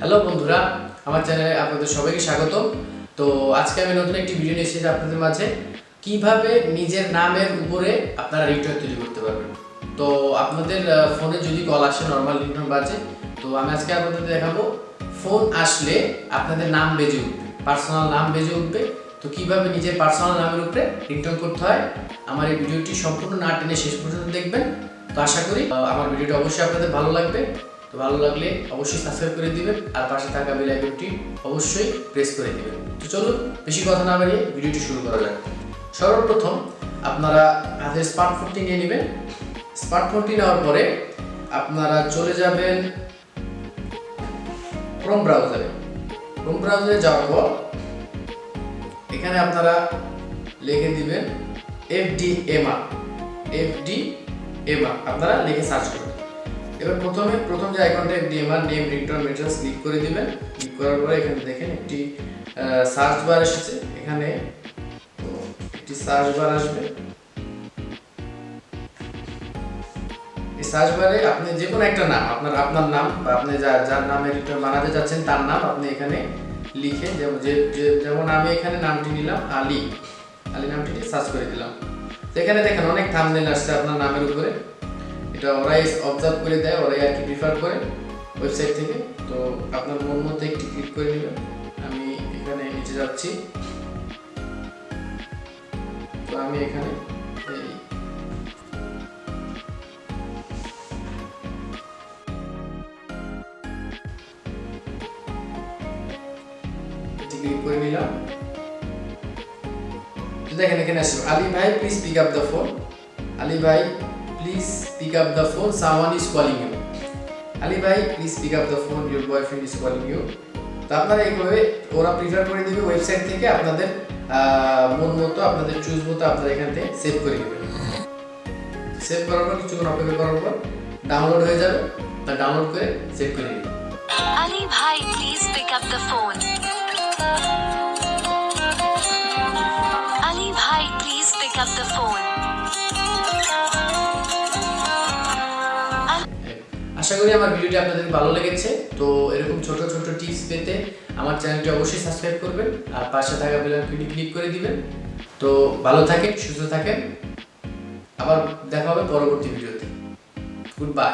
Hello বন্ধুরা, আমার চ্যানেলে আপনাদের সবাইকে স্বাগত তো আজকে আমি নতুন একটি ভিডিও নিয়ে এসেছি আপনাদের মাঝে। কীভাবে নিজের নামের উপরে আপনারা রিংটোন তৈরি করতে পারবেন? তো আপনাদের ফোনে যদি কল আসে নর্মাল রিংটোন বাজে, তো আমি আজকে আপনাদের দেখাবো ফোন আসলে আপনাদের নাম বেজে উঠবে পার্সোনাল নাম বেজে উঠবে। তো কীভাবে নিজের পার্সোনাল নামের উপরে রিংটোন করতে হয়, আমার এই ভিডিওটি সম্পূর্ণ না টেনে শেষ পর্যন্ত দেখবেন। তো আশা করি আমার ভিডিওটা অবশ্যই আপনাদের ভালো লাগবে। তো ভালো লাগলে অবশ্যই সাবস্ক্রাইব করে দিবেন আর পাশে থাকা বেল আইকনটি অবশ্যই প্রেস করে দিবেন। তো চলুন, বেশি কথা না বাড়িয়ে ভিডিওটি শুরু করা যাক। সর্বপ্রথম আপনারা হাতে স্মার্টফোনটি নিয়ে নেবেন। স্মার্টফোনটি নেওয়ার পরে আপনারা চলে যাবেন ক্রোম ব্রাউজারে ক্রোম ব্রাউজারে যাওয়ার পর এখানে আপনারা লিখে দিবেন এফডি এমা এফডি এমা আপনারা লিখে সার্চ করবেন। এবার প্রথমে, প্রথম যে আইকনটা DMR name return matters click করে দিবেন। ক্লিক করার পরে এখানে দেখেন একটি সার্চ বার এসেছে। এখানে একটি সার্চ বার আসবে। এই সার্চ বারে আপনি যে কোনো একটা নাম, আপনার আপনার নাম বা আপনি যার যার নামে রিটার্ন বানাতে যাচ্ছেন, তার নাম আপনি এখানে লিখে যেমন, যে, যে- যেমন আমি এখানে নামটি নিলাম, আলী। আলী নামটি সার্চ করে দিলাম। তো এখানে দেখেন অনেক থামনেল আসছে আপনার নামের উপরে। এটা ওরাই অবজার্ভ করে দেয়, ওরাই আর কি প্রিফার করে ওয়েবসাইট থেকে। তো আপনার মন মতো একটি ক্লিক করে নেবেন। আমি এখানে নিচে যাচ্ছি। তো আমি এখানে এই ক্লিক করে নিলাম। দেখেন এখানে আসবে আলী ভাই please pick up the phone Ali ভাই please pick up the phone Sawan is calling you Ali ভাই please pick up the phone your boyfriend is calling you তো আপনারা এইভাবে ওরা প্রিফার করে দিবে ওয়েবসাইট থেকে আপনাদের মন মতো আপনাদের চুজ মতো আপনারা এখান থেকে সেভ করে নেবেন। সেভ করার পর কিছুক্ষণ অপেক্ষা করার পর ডাউনলোড হয়ে যাবে। তা ডাউনলোড করে সেভ করে নেবেন Ali bhai, please pick up the phone. Ali bhai, please pick up the phone. আশা করি আমার ভিডিওটি আপনাদের ভালো লেগেছে। তো এরকম ছোট ছোট টিপস পেতে আমার চ্যানেলটি অবশ্যই সাবস্ক্রাইব করবেন আর পাশে থাকা বেল আইকনটি ক্লিক করে দিবেন। তো ভালো থাকেন, সুস্থ থাকেন। আবার দেখা হবে পরবর্তী ভিডিওতে গুড বাই